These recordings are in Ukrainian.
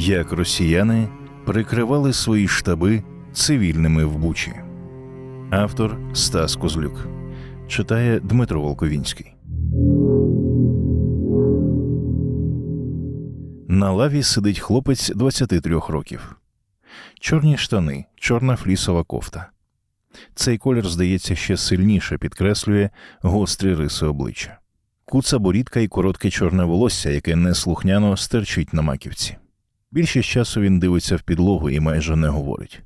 Як росіяни прикривали свої штаби цивільними в Бучі. Автор Стас Козлюк читає Дмитро Волковінський. На лаві сидить хлопець 23 років. Чорні штани, чорна флісова кофта. Цей колір, здається, ще сильніше підкреслює гострі риси обличчя. Куца борідка і коротке чорне волосся, яке неслухняно стерчить на маківці. Більшість часу він дивиться в підлогу і майже не говорить.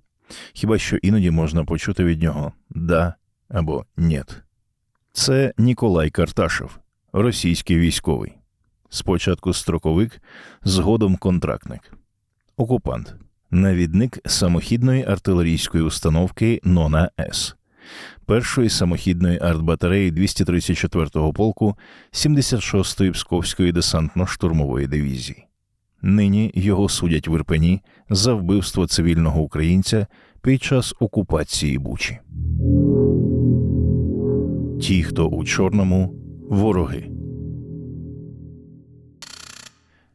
Хіба що іноді можна почути від нього да або нєт. Це Ніколай Карташев, російський військовий. Спочатку строковик, згодом контрактник, окупант, навідник самохідної артилерійської установки Нона С, першої самохідної артбатареї 234-го полку 76-ї Псковської десантно-штурмової дивізії. Нині його судять в Ірпені за вбивство цивільного українця під час окупації Бучі. Ті, хто у чорному вороги.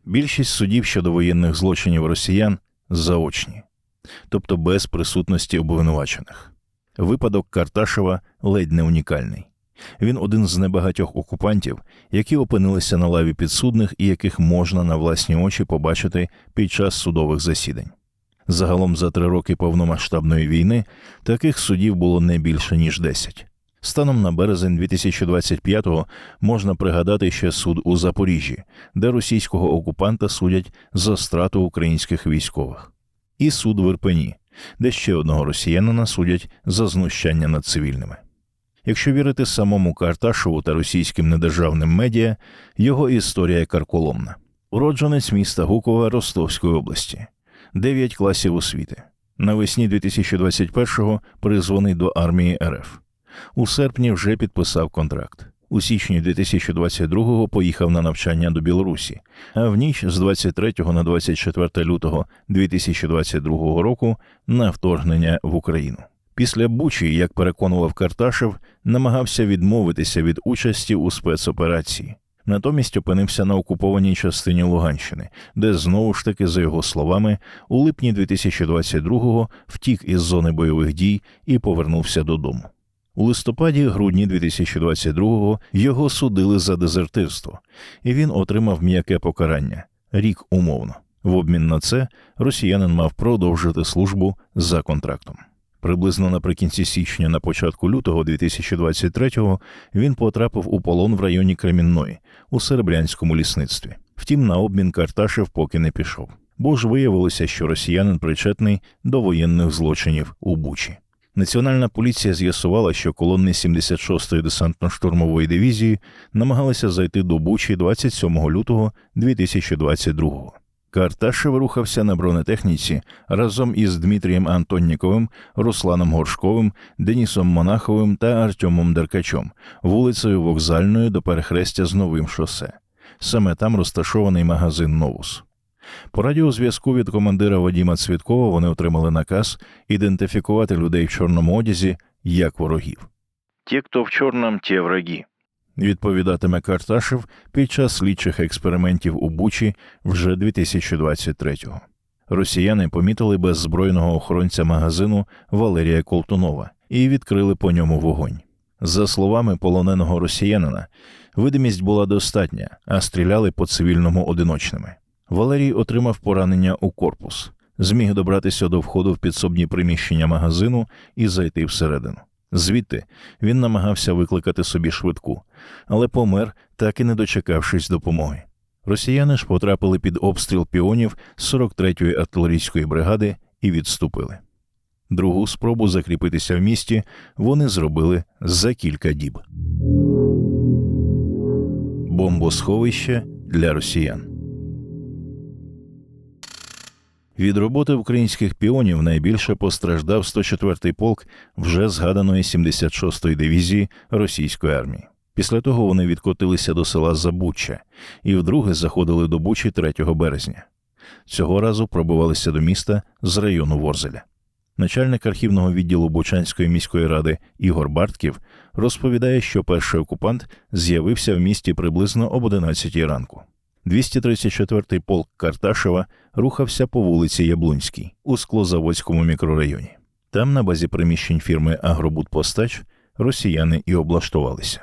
Більшість судів щодо воєнних злочинів росіян заочні, тобто без присутності обвинувачених. Випадок Карташева ледь не унікальний. Він один з небагатьох окупантів, які опинилися на лаві підсудних і яких можна на власні очі побачити під час судових засідань. Загалом за три роки повномасштабної війни таких судів було не більше ніж 10. Станом на березень 2025-го можна пригадати ще суд у Запоріжжі, де російського окупанта судять за страту українських військових, і суд в Ірпені, де ще одного росіянина судять за знущання над цивільними. Якщо вірити самому Карташову та російським недержавним медіа, його історія карколомна. Уродженець міста Гукова Ростовської області, 9 класів освіти. Навесні 2021-го призваний до армії РФ. У серпні вже підписав контракт. У січні 2022-го поїхав на навчання до Білорусі, а в ніч з 23 на 24 лютого 2022 року на вторгнення в Україну. Після Бучі, як переконував Карташев, намагався відмовитися від участі у спецоперації. Натомість опинився на окупованій частині Луганщини, де знову ж таки, за його словами, у липні 2022-го втік із зони бойових дій і повернувся додому. У листопаді-грудні 2022-го його судили за дезертирство, і він отримав м'яке покарання рік умовно. В обмін на це росіянин мав продовжити службу за контрактом. Приблизно наприкінці січня, на початку лютого 2023-го він потрапив у полон в районі Кремінної у серебрянському лісництві. Втім, на обмін Карташев поки не пішов, бо ж виявилося, що росіянин причетний до воєнних злочинів у Бучі. Національна поліція з'ясувала, що колони 76-ї десантно-штурмової дивізії намагалися зайти до Бучі 27 лютого 2022-го. Карташев рухався на бронетехніці разом із Дмитрієм Антонніковим, Русланом Горшковим, Денісом Монаховим та Артемом Деркачом, вулицею Вокзальною до перехрестя з новим шосе. Саме там розташований магазин Новус. По радіозв'язку від командира Вадіма Цвіткова вони отримали наказ ідентифікувати людей в чорному одязі як ворогів. Ті, хто в чорному, ті враги. Відповідатиме Карташев під час слідчих експериментів у Бучі вже 2023-го. Росіяни помітили беззбройного охоронця магазину Валерія Колтунова і відкрили по ньому вогонь. За словами полоненого росіянина, видимість була достатня, а стріляли по цивільному одиночними. Валерій отримав поранення у корпус, зміг добратися до входу в підсобні приміщення магазину і зайти всередину. Звідти він намагався викликати собі швидку, але помер, так і не дочекавшись допомоги. Росіяни ж потрапили під обстріл піонів 43-ї артилерійської бригади і відступили. Другу спробу закріпитися в місті вони зробили за кілька діб. Бомбосховище для росіян. Від роботи українських піонів найбільше постраждав 104-й полк вже згаданої 76-ї дивізії російської армії. Після того вони відкотилися до села Забуччя і вдруге заходили до Бучі 3 березня. Цього разу пробувалися до міста з району Ворзеля. Начальник архівного відділу Бучанської міської ради Ігор Бартків розповідає, що перший окупант з'явився в місті приблизно об 11 ранку. 234-й полк Карташева рухався по вулиці Яблунській у склозаводському мікрорайоні. Там, на базі приміщень фірми Агробудпостач, росіяни і облаштувалися.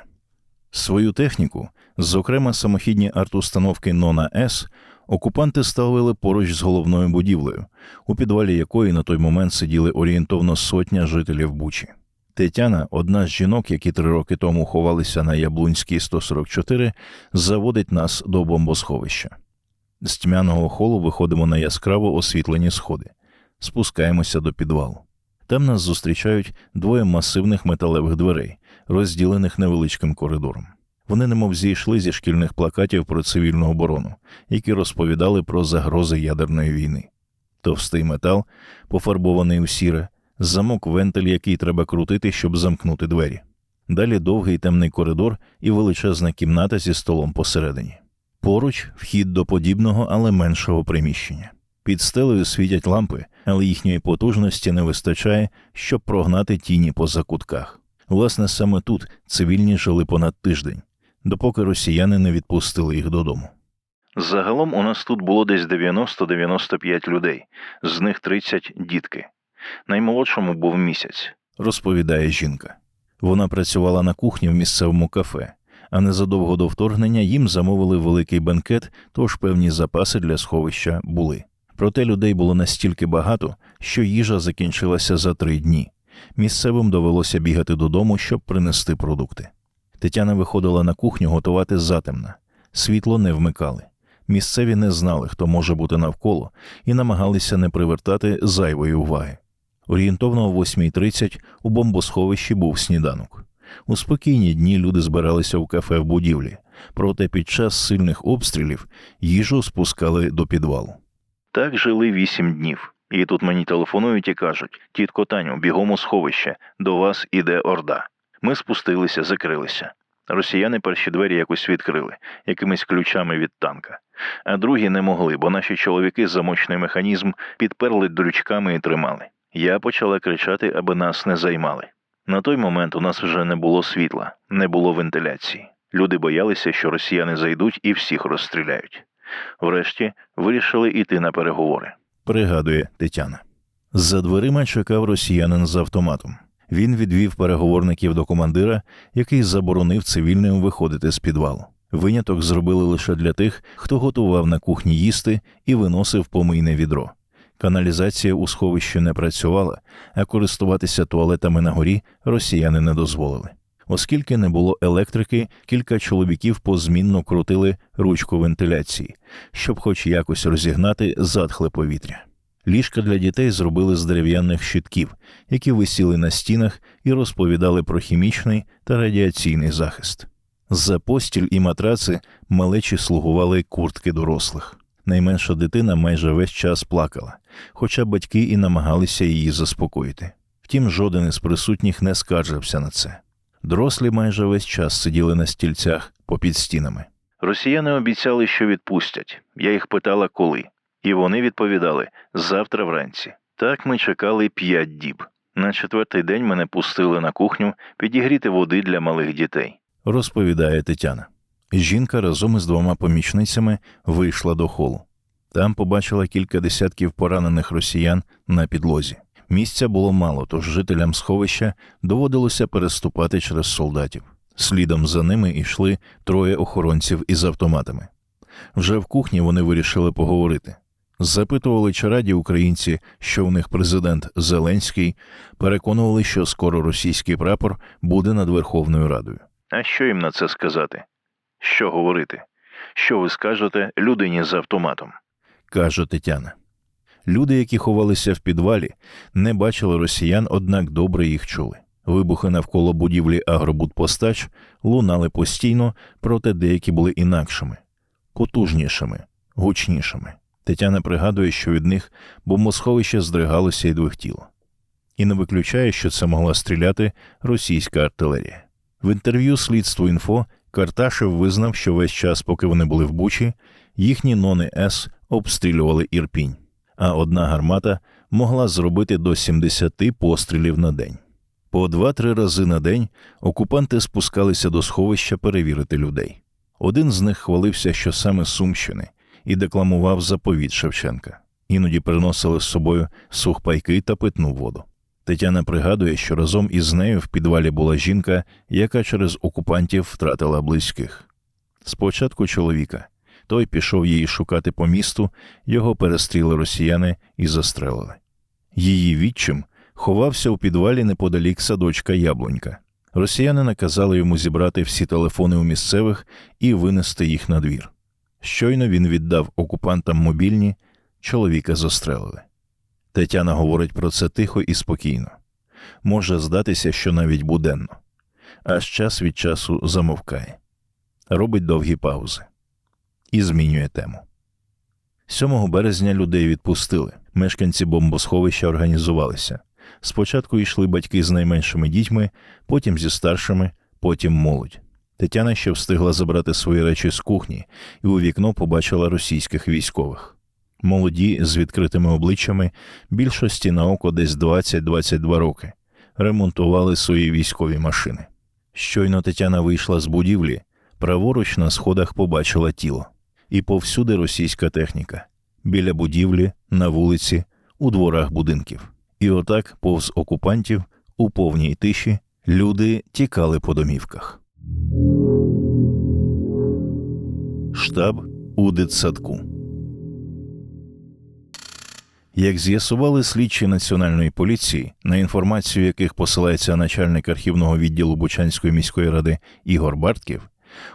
Свою техніку, зокрема самохідні артустановки Нона С, окупанти ставили поруч з головною будівлею, у підвалі якої на той момент сиділи орієнтовно сотня жителів Бучі. Тетяна, одна з жінок, які три роки тому ховалися на Яблунській 144, заводить нас до бомбосховища. З тьмяного холу виходимо на яскраво освітлені сходи, спускаємося до підвалу. Там нас зустрічають двоє масивних металевих дверей, розділених невеличким коридором. Вони немов зійшли зі шкільних плакатів про цивільну оборону, які розповідали про загрози ядерної війни. Товстий метал, пофарбований у сіре, замок вентиль, який треба крутити, щоб замкнути двері. Далі довгий темний коридор і величезна кімната зі столом посередині. Поруч вхід до подібного, але меншого приміщення. Під стелею світять лампи, але їхньої потужності не вистачає, щоб прогнати тіні по закутках. Власне, саме тут цивільні жили понад тиждень, допоки росіяни не відпустили їх додому. Загалом у нас тут було десь 90-95 людей, з них 30 дітки. Наймолодшому був місяць, розповідає жінка. Вона працювала на кухні в місцевому кафе, а незадовго до вторгнення їм замовили великий бенкет, тож певні запаси для сховища були. Проте людей було настільки багато, що їжа закінчилася за три дні. Місцевим довелося бігати додому, щоб принести продукти. Тетяна виходила на кухню готувати затемна. Світло не вмикали. Місцеві не знали, хто може бути навколо, і намагалися не привертати зайвої уваги. Орієнтовно о 8.30 у бомбосховищі був сніданок. У спокійні дні люди збиралися в кафе в будівлі, проте під час сильних обстрілів їжу спускали до підвалу. Так жили вісім днів. І тут мені телефонують і кажуть: тітко Таню, бігом у сховище, до вас іде орда. Ми спустилися, закрилися. Росіяни перші двері якось відкрили, якимись ключами від танка, а другі не могли, бо наші чоловіки замочний механізм підперли дрючками і тримали. Я почала кричати, аби нас не займали. На той момент у нас вже не було світла, не було вентиляції. Люди боялися, що росіяни зайдуть і всіх розстріляють. Врешті вирішили йти на переговори. Пригадує Тетяна. За дверима чекав росіянин з автоматом. Він відвів переговорників до командира, який заборонив цивільним виходити з підвалу. Виняток зробили лише для тих, хто готував на кухні їсти і виносив помийне відро. Каналізація у сховищі не працювала, а користуватися туалетами на горі росіяни не дозволили. Оскільки не було електрики, кілька чоловіків позмінно крутили ручку вентиляції, щоб хоч якось розігнати затхле повітря. Ліжка для дітей зробили з дерев'яних щитків, які висіли на стінах і розповідали про хімічний та радіаційний захист. За постіль і матраци малечі слугували куртки дорослих. Найменша дитина майже весь час плакала, хоча батьки і намагалися її заспокоїти. Втім, жоден із присутніх не скаржився на це. Дорослі майже весь час сиділи на стільцях попід стінами. Росіяни обіцяли, що відпустять. Я їх питала, коли. І вони відповідали завтра вранці. Так ми чекали п'ять діб. На четвертий день мене пустили на кухню підігріти води для малих дітей, розповідає Тетяна. Жінка разом із двома помічницями вийшла до холу. Там побачила кілька десятків поранених росіян на підлозі. Місця було мало, тож жителям сховища доводилося переступати через солдатів. Слідом за ними йшли троє охоронців із автоматами. Вже в кухні вони вирішили поговорити. Запитували, чи раді українці, що у них президент Зеленський, переконували, що скоро російський прапор буде над Верховною Радою. А що їм на це сказати? Що говорити? Що ви скажете людині з автоматом? каже Тетяна. Люди, які ховалися в підвалі, не бачили росіян, однак добре їх чули. Вибухи навколо будівлі Агробудпостач лунали постійно, проте деякі були інакшими, потужнішими, гучнішими. Тетяна пригадує, що від них бомбосховище здригалося і двихтіло. І не виключає, що це могла стріляти російська артилерія. В інтерв'ю слідству інфо Карташев визнав, що весь час, поки вони були в Бучі, їхні нони С обстрілювали ірпінь, а одна гармата могла зробити до 70 пострілів на день. По два-три рази на день окупанти спускалися до сховища перевірити людей. Один з них хвалився, що саме Сумщини, і декламував заповіт Шевченка. Іноді приносили з собою сухпайки та питну воду. Тетяна пригадує, що разом із нею в підвалі була жінка, яка через окупантів втратила близьких. Спочатку чоловіка. Той пішов її шукати по місту, його перестріли росіяни і застрелили. Її відчим ховався у підвалі неподалік садочка Яблунька. Росіяни наказали йому зібрати всі телефони у місцевих і винести їх на двір. Щойно він віддав окупантам мобільні, чоловіка застрелили. Тетяна говорить про це тихо і спокійно. Може здатися, що навіть буденно, аж час від часу замовкає, робить довгі паузи і змінює тему. 7 березня людей відпустили. Мешканці бомбосховища організувалися. Спочатку йшли батьки з найменшими дітьми, потім зі старшими, потім молодь. Тетяна ще встигла забрати свої речі з кухні і у вікно побачила російських військових. Молоді з відкритими обличчями, більшості на око десь 20-22 роки, ремонтували свої військові машини. Щойно Тетяна вийшла з будівлі, праворуч на сходах побачила тіло. І повсюди російська техніка біля будівлі, на вулиці, у дворах будинків. І отак, повз окупантів, у повній тиші, люди тікали по домівках. Штаб у дитсадку. Як з'ясували слідчі національної поліції, на інформацію яких посилається начальник архівного відділу Бучанської міської ради Ігор Бартків,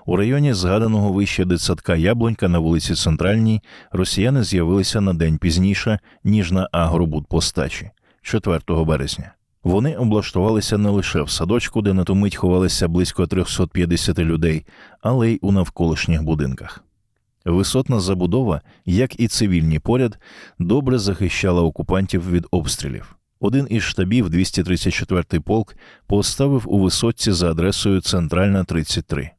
у районі згаданого вище дитсадка Яблонька на вулиці Центральній росіяни з'явилися на день пізніше, ніж на агробудпостачі 4 березня. Вони облаштувалися не лише в садочку, де на ту мить ховалися близько 350 людей, але й у навколишніх будинках. Висотна забудова, як і цивільні поряд, добре захищала окупантів від обстрілів. Один із штабів, 234-й полк, поставив у висотці за адресою Центральна 33.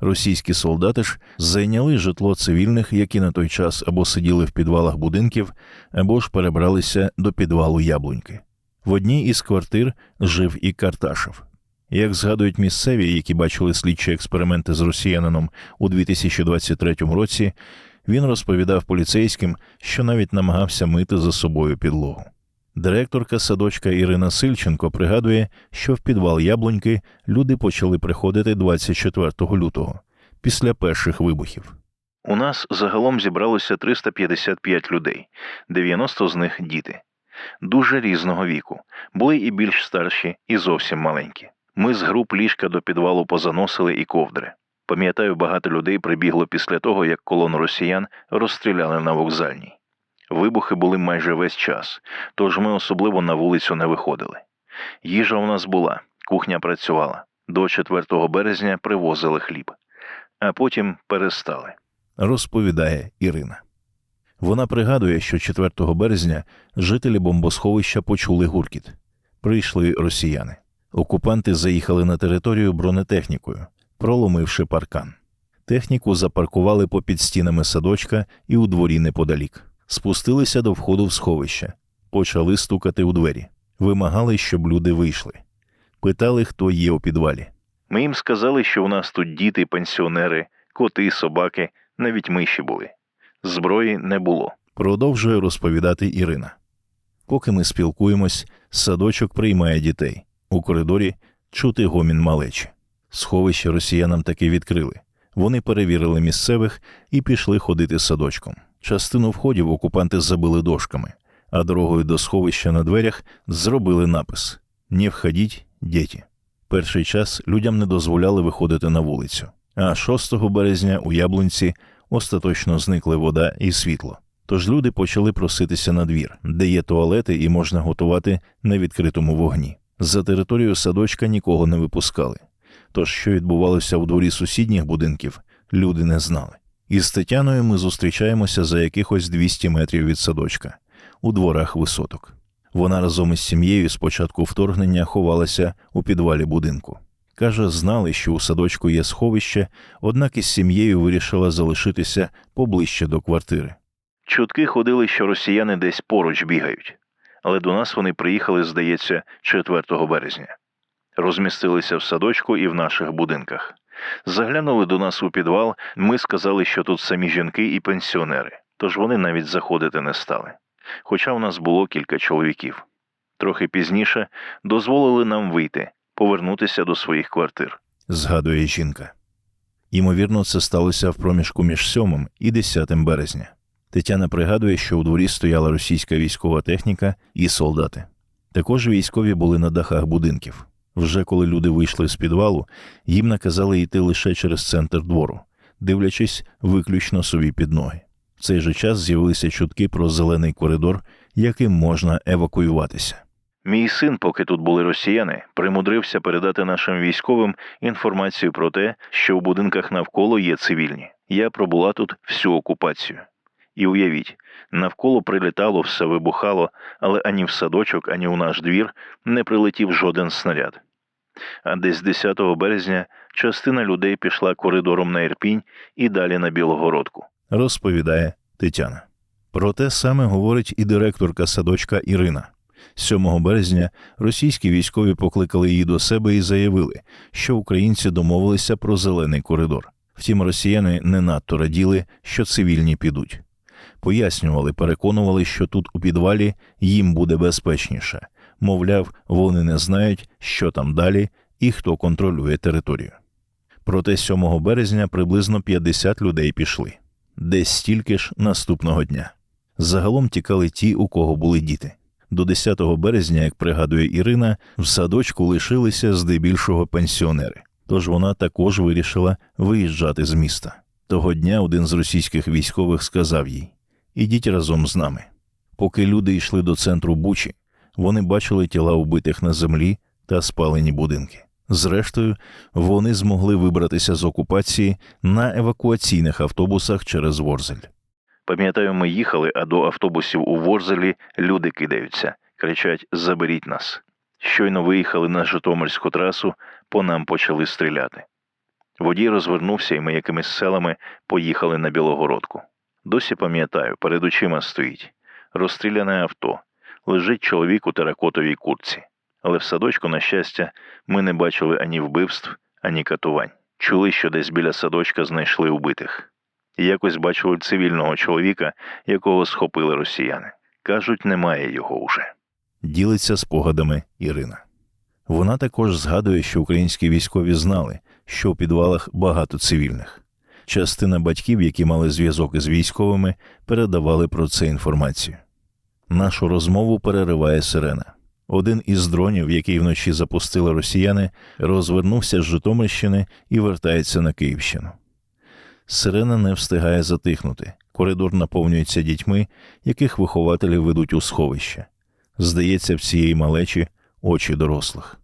Російські солдати ж зайняли житло цивільних, які на той час або сиділи в підвалах будинків, або ж перебралися до підвалу яблуньки. В одній із квартир жив і Карташев. Як згадують місцеві, які бачили слідчі експерименти з росіянином у 2023 році, він розповідав поліцейським, що навіть намагався мити за собою підлогу. Директорка садочка Ірина Сильченко пригадує, що в підвал яблуньки люди почали приходити 24 лютого, після перших вибухів. У нас загалом зібралося 355 людей, 90 з них діти, дуже різного віку, були і більш старші, і зовсім маленькі. Ми з груп ліжка до підвалу позаносили і ковдри. Пам'ятаю, багато людей прибігло після того, як колону росіян розстріляли на вокзальній. Вибухи були майже весь час, тож ми особливо на вулицю не виходили. Їжа у нас була, кухня працювала. До 4 березня привозили хліб, а потім перестали. Розповідає Ірина. Вона пригадує, що 4 березня жителі бомбосховища почули гуркіт. Прийшли росіяни. Окупанти заїхали на територію бронетехнікою, проломивши паркан. Техніку запаркували попід стінами садочка і у дворі неподалік спустилися до входу в сховище, почали стукати у двері, вимагали, щоб люди вийшли. Питали, хто є у підвалі. Ми їм сказали, що у нас тут діти, пенсіонери, коти, собаки, навіть миші були. Зброї не було. Продовжує розповідати Ірина. Поки ми спілкуємось, садочок приймає дітей. У коридорі чути гомін малечі. Сховище росіянам таки відкрили. Вони перевірили місцевих і пішли ходити садочком. Частину входів окупанти забили дошками, а дорогою до сховища на дверях зробили напис «Не входіть, діти». Перший час людям не дозволяли виходити на вулицю. А 6 березня у Яблунці остаточно зникли вода і світло. Тож люди почали проситися на двір, де є туалети і можна готувати на відкритому вогні. За територію садочка нікого не випускали. Тож, що відбувалося у дворі сусідніх будинків, люди не знали. Із Тетяною ми зустрічаємося за якихось 200 метрів від садочка у дворах висоток. Вона разом із сім'єю з початку вторгнення ховалася у підвалі будинку. Каже, знали, що у садочку є сховище, однак із сім'єю вирішила залишитися поближче до квартири. Чутки ходили, що росіяни десь поруч бігають, але до нас вони приїхали, здається, 4 березня. Розмістилися в садочку і в наших будинках. Заглянули до нас у підвал. Ми сказали, що тут самі жінки і пенсіонери, тож вони навіть заходити не стали. Хоча у нас було кілька чоловіків. Трохи пізніше дозволили нам вийти, повернутися до своїх квартир. Згадує жінка. Ймовірно, це сталося в проміжку між 7 і 10 березня. Тетяна пригадує, що у дворі стояла російська військова техніка і солдати. Також військові були на дахах будинків. Вже коли люди вийшли з підвалу, їм наказали йти лише через центр двору, дивлячись виключно собі під ноги. В цей же час з'явилися чутки про зелений коридор, яким можна евакуюватися. Мій син, поки тут були росіяни, примудрився передати нашим військовим інформацію про те, що в будинках навколо є цивільні. Я пробула тут всю окупацію. І уявіть, навколо прилітало, все вибухало, але ані в садочок, ані у наш двір не прилетів жоден снаряд. А десь 10 березня частина людей пішла коридором на Ірпінь і далі на Білогородку, розповідає Тетяна. Про те саме говорить і директорка садочка Ірина. 7 березня російські військові покликали її до себе і заявили, що українці домовилися про зелений коридор. Втім, росіяни не надто раділи, що цивільні підуть. Пояснювали, переконували, що тут у підвалі їм буде безпечніше. Мовляв, вони не знають, що там далі і хто контролює територію. Проте 7 березня приблизно 50 людей пішли, десь стільки ж наступного дня. Загалом тікали ті, у кого були діти. До 10 березня, як пригадує Ірина, в садочку лишилися здебільшого пенсіонери. Тож вона також вирішила виїжджати з міста. Того дня один з російських військових сказав їй: Ідіть разом з нами. Поки люди йшли до центру Бучі, вони бачили тіла вбитих на землі та спалені будинки. Зрештою, вони змогли вибратися з окупації на евакуаційних автобусах через Ворзель. Пам'ятаю, ми їхали, а до автобусів у Ворзелі люди кидаються, кричать Заберіть нас. Щойно виїхали на Житомирську трасу, по нам почали стріляти. Водій розвернувся, і ми якимись селами поїхали на Білогородку. Досі пам'ятаю, перед очима стоїть розстріляне авто, лежить чоловік у теракотовій курці. Але в садочку, на щастя, ми не бачили ані вбивств, ані катувань. Чули, що десь біля садочка знайшли убитих. І якось бачили цивільного чоловіка, якого схопили росіяни. Кажуть, немає його уже. Ділиться спогадами Ірина. Вона також згадує, що українські військові знали, що у підвалах багато цивільних. Частина батьків, які мали зв'язок із військовими, передавали про це інформацію. Нашу розмову перериває сирена. Один із дронів, який вночі запустили росіяни, розвернувся з Житомирщини і вертається на Київщину. Сирена не встигає затихнути. Коридор наповнюється дітьми, яких вихователі ведуть у сховище. Здається, в цієї малечі очі дорослих.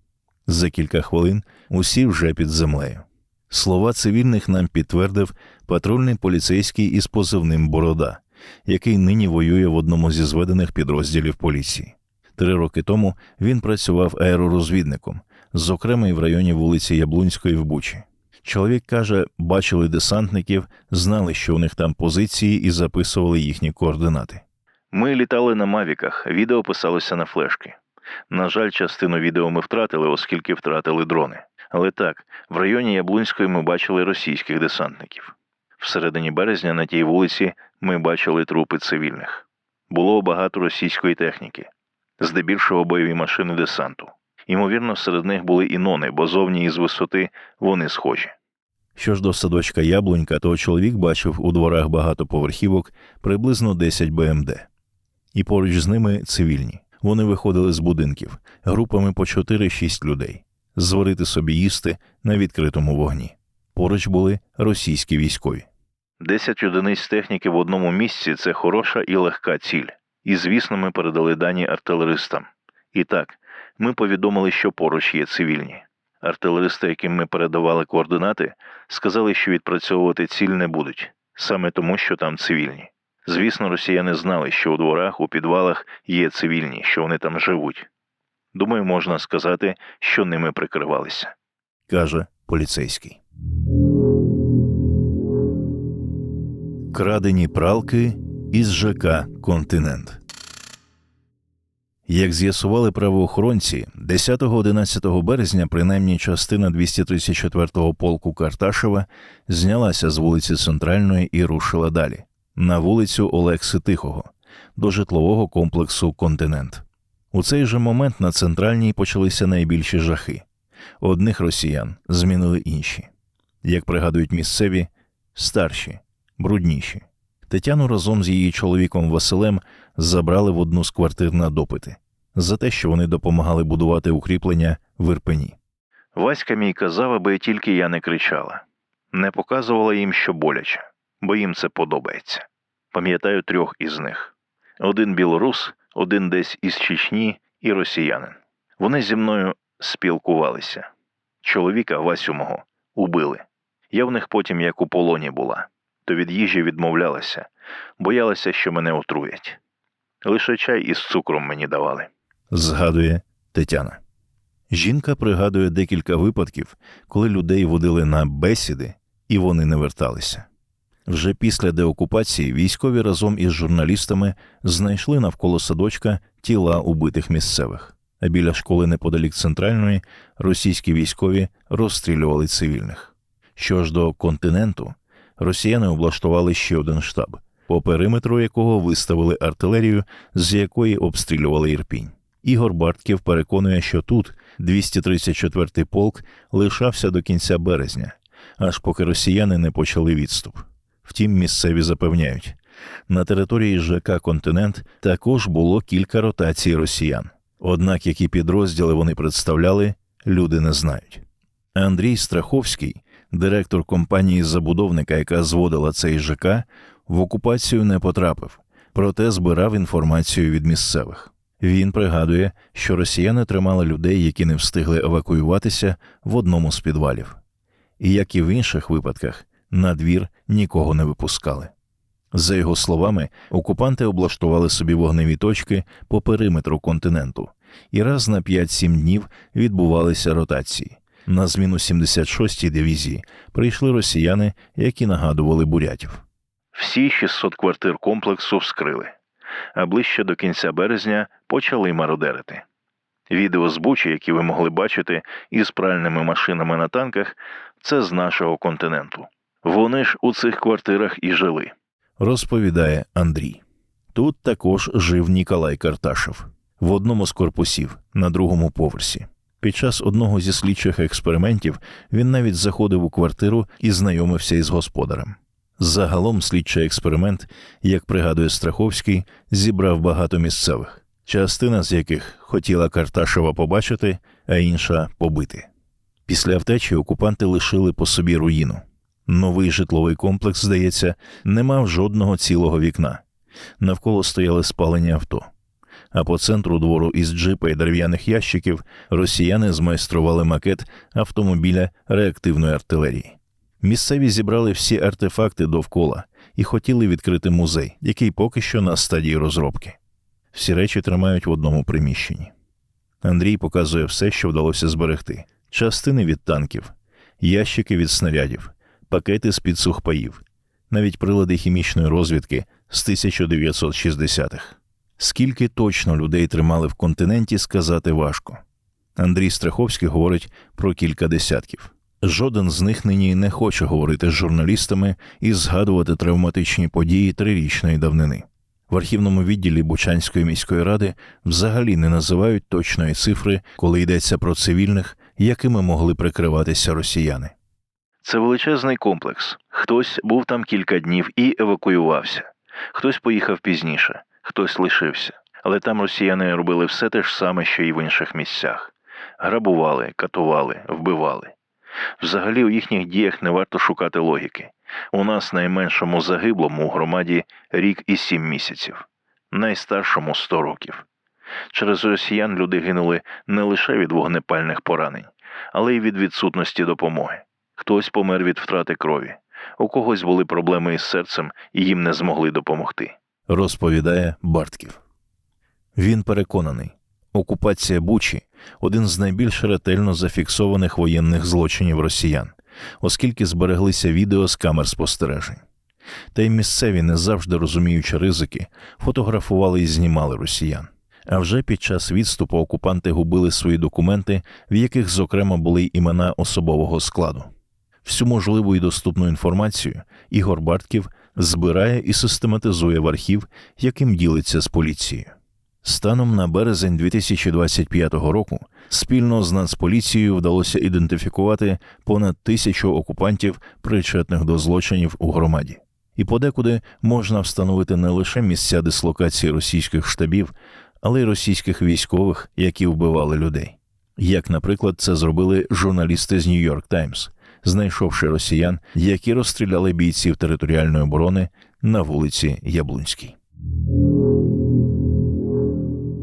За кілька хвилин усі вже під землею. Слова цивільних нам підтвердив патрульний поліцейський із позивним Борода, який нині воює в одному зі зведених підрозділів поліції. Три роки тому він працював аеророзвідником, зокрема і в районі вулиці Яблунської в Бучі. Чоловік каже, бачили десантників, знали, що у них там позиції, і записували їхні координати. Ми літали на мавіках, відео писалося на флешки. На жаль, частину відео ми втратили, оскільки втратили дрони. Але так, в районі Яблунської ми бачили російських десантників. Всередині березня на тій вулиці ми бачили трупи цивільних. Було багато російської техніки, здебільшого бойові машини десанту. Ймовірно, серед них були і нони, бо зовні із висоти вони схожі. Що ж до садочка Яблунька, то чоловік бачив у дворах багатоповерхівок приблизно 10 БМД, і поруч з ними цивільні. Вони виходили з будинків групами по 4-6 людей, зварити собі їсти на відкритому вогні. Поруч були російські військові. Десять одиниць техніки в одному місці це хороша і легка ціль. І, звісно, ми передали дані артилеристам. І так, ми повідомили, що поруч є цивільні. Артилеристи, яким ми передавали координати, сказали, що відпрацьовувати ціль не будуть, саме тому, що там цивільні. Звісно, росіяни знали, що у дворах, у підвалах є цивільні, що вони там живуть. Думаю, можна сказати, що ними прикривалися, каже поліцейський. Крадені пралки із ЖК Континент. Як з'ясували правоохоронці, 10-11 березня принаймні частина 234-го полку Карташева знялася з вулиці Центральної і рушила далі на вулицю Олекси Тихого до житлового комплексу Континент. У цей же момент на центральній почалися найбільші жахи. Одних росіян змінили інші, як пригадують місцеві, старші, брудніші. Тетяну разом з її чоловіком Василем забрали в одну з квартир на допити за те, що вони допомагали будувати укріплення в Ірпені. Васька мій казав, аби тільки я не кричала, не показувала їм, що боляче, бо їм це подобається. Пам'ятаю трьох із них: один білорус, один десь із Чечні і росіянин. Вони зі мною спілкувалися. Чоловіка Васю мого убили. Я в них потім як у полоні була, то від їжі відмовлялася, боялася, що мене отруять. Лише чай із цукром мені давали. Згадує Тетяна. Жінка пригадує декілька випадків, коли людей водили на бесіди, і вони не верталися. Вже після деокупації військові разом із журналістами знайшли навколо садочка тіла убитих місцевих, а біля школи неподалік центральної російські військові розстрілювали цивільних. Що ж до континенту, росіяни облаштували ще один штаб, по периметру якого виставили артилерію, з якої обстрілювали Ірпінь. Ігор Бартків переконує, що тут 234-й полк лишався до кінця березня, аж поки росіяни не почали відступ. Втім, місцеві запевняють, на території ЖК Континент також було кілька ротацій росіян. Однак які підрозділи вони представляли, люди не знають. Андрій Страховський, директор компанії забудовника, яка зводила цей ЖК, в окупацію не потрапив, проте збирав інформацію від місцевих. Він пригадує, що росіяни тримали людей, які не встигли евакуюватися в одному з підвалів, і як і в інших випадках, на двір нікого не випускали. За його словами, окупанти облаштували собі вогневі точки по периметру континенту, і раз на 5-7 днів відбувалися ротації. На зміну 76-й дивізії прийшли росіяни, які нагадували бурятів. Всі 600 квартир комплексу вскрили, а ближче до кінця березня почали мародерити. Відео з Бучі, які ви могли бачити із пральними машинами на танках, це з нашого континенту. Вони ж у цих квартирах і жили, розповідає Андрій. Тут також жив Ніколай Карташев в одному з корпусів на другому поверсі. Під час одного зі слідчих експериментів він навіть заходив у квартиру і знайомився із господарем. Загалом слідчий експеримент, як пригадує Страховський, зібрав багато місцевих, частина з яких хотіла Карташева побачити, а інша побити. Після втечі окупанти лишили по собі руїну. Новий житловий комплекс, здається, не мав жодного цілого вікна. Навколо стояли спалені авто. А по центру двору із джипа і дерев'яних ящиків росіяни змайстрували макет автомобіля реактивної артилерії. Місцеві зібрали всі артефакти довкола і хотіли відкрити музей, який поки що на стадії розробки. Всі речі тримають в одному приміщенні. Андрій показує все, що вдалося зберегти: частини від танків, ящики від снарядів, пакети з під сухпаїв, навіть прилади хімічної розвідки з 1960-х. Скільки точно людей тримали в континенті, сказати важко. Андрій Страховський говорить про кілька десятків. Жоден з них нині не хоче говорити з журналістами і згадувати травматичні події трирічної давнини. В архівному відділі Бучанської міської ради взагалі не називають точної цифри, коли йдеться про цивільних, якими могли прикриватися росіяни. Це величезний комплекс. Хтось був там кілька днів і евакуювався, хтось поїхав пізніше, хтось лишився. Але там росіяни робили все те ж саме, що і в інших місцях: грабували, катували, вбивали. Взагалі у їхніх діях не варто шукати логіки. У нас найменшому загиблому у громаді рік і сім місяців, найстаршому сто років. Через росіян люди гинули не лише від вогнепальних поранень, але й від відсутності допомоги. Хтось помер від втрати крові, у когось були проблеми із серцем і їм не змогли допомогти. Розповідає Бартків. Він переконаний, окупація Бучі один з найбільш ретельно зафіксованих воєнних злочинів росіян, оскільки збереглися відео з камер спостережень. Та й місцеві, не завжди розуміючи ризики, фотографували і знімали росіян. А вже під час відступу окупанти губили свої документи, в яких, зокрема, були імена особового складу. Всю можливу і доступну інформацію Ігор Бартків збирає і систематизує в архів, яким ділиться з поліцією. Станом на березень 2025 року спільно з Нацполіцією вдалося ідентифікувати понад тисячу окупантів, причетних до злочинів у громаді. І подекуди можна встановити не лише місця дислокації російських штабів, але й російських військових, які вбивали людей. Як, наприклад, це зробили журналісти з Нью-Йорк Таймс, знайшовши росіян, які розстріляли бійців територіальної оборони на вулиці Яблунській.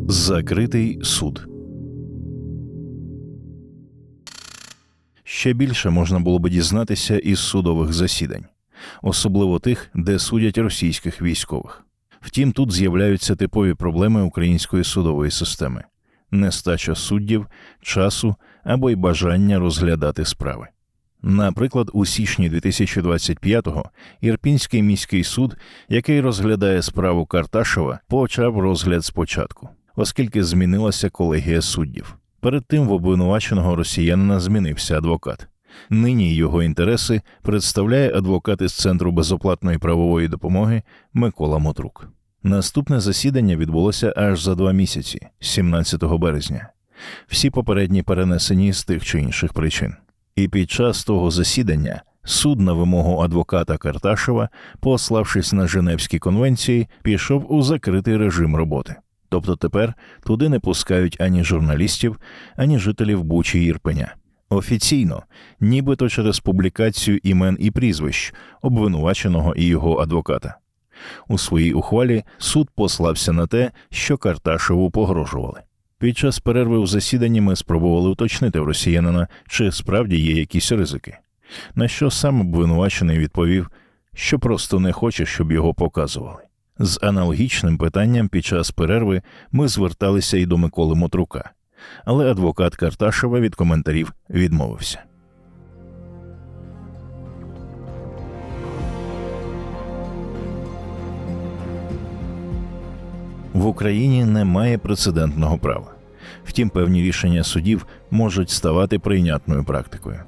Закритий суд. Ще більше можна було би дізнатися із судових засідань, особливо тих, де судять російських військових. Втім, тут з'являються типові проблеми української судової системи: нестача суддів, часу або й бажання розглядати справи. Наприклад, у січні 2025-го Ірпінський міський суд, який розглядає справу Карташева, почав розгляд спочатку, оскільки змінилася колегія суддів. Перед тим в обвинуваченого росіянина змінився адвокат. Нині його інтереси представляє адвокат із Центру безоплатної правової допомоги Микола Мотрук. Наступне засідання відбулося аж за два місяці, 17 березня. Всі попередні перенесені з тих чи інших причин. І під час того засідання суд на вимогу адвоката Карташева, пославшись на Женевські конвенції, пішов у закритий режим роботи. Тобто тепер туди не пускають ані журналістів, ані жителів Бучі Ірпеня. Офіційно, нібито через публікацію імен і прізвищ обвинуваченого і його адвоката. У своїй ухвалі суд послався на те, що Карташеву погрожували. Під час перерви у засіданні ми спробували уточнити в росіянина, чи справді є якісь ризики. На що сам обвинувачений відповів, що просто не хоче, щоб його показували. З аналогічним питанням під час перерви ми зверталися і до Миколи Мотрука, але адвокат Карташева від коментарів відмовився. В Україні немає прецедентного права. Втім, певні рішення судів можуть ставати прийнятною практикою.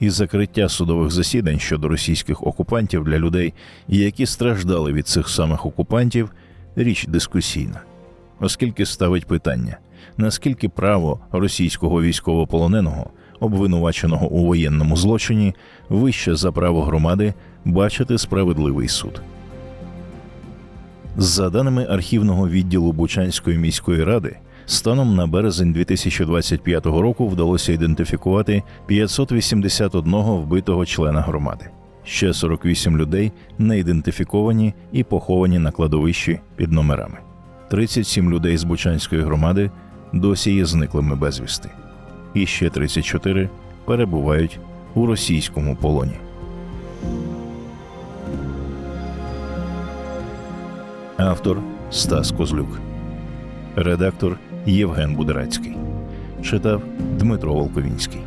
І закриття судових засідань щодо російських окупантів для людей, які страждали від цих самих окупантів, річ дискусійна, оскільки ставить питання, наскільки право російського військовополоненого, обвинуваченого у воєнному злочині, вище за право громади бачити справедливий суд. За даними архівного відділу Бучанської міської ради, станом на березень 2025 року вдалося ідентифікувати 581 вбитого члена громади. Ще 48 людей не ідентифіковані і поховані на кладовищі під номерами. 37 людей з Бучанської громади досі є зниклими безвісти. І ще 34 перебувають у російському полоні. Автор Стас Козлюк. Редактор Євген Будерацький. Читав Дмитро Волковінський.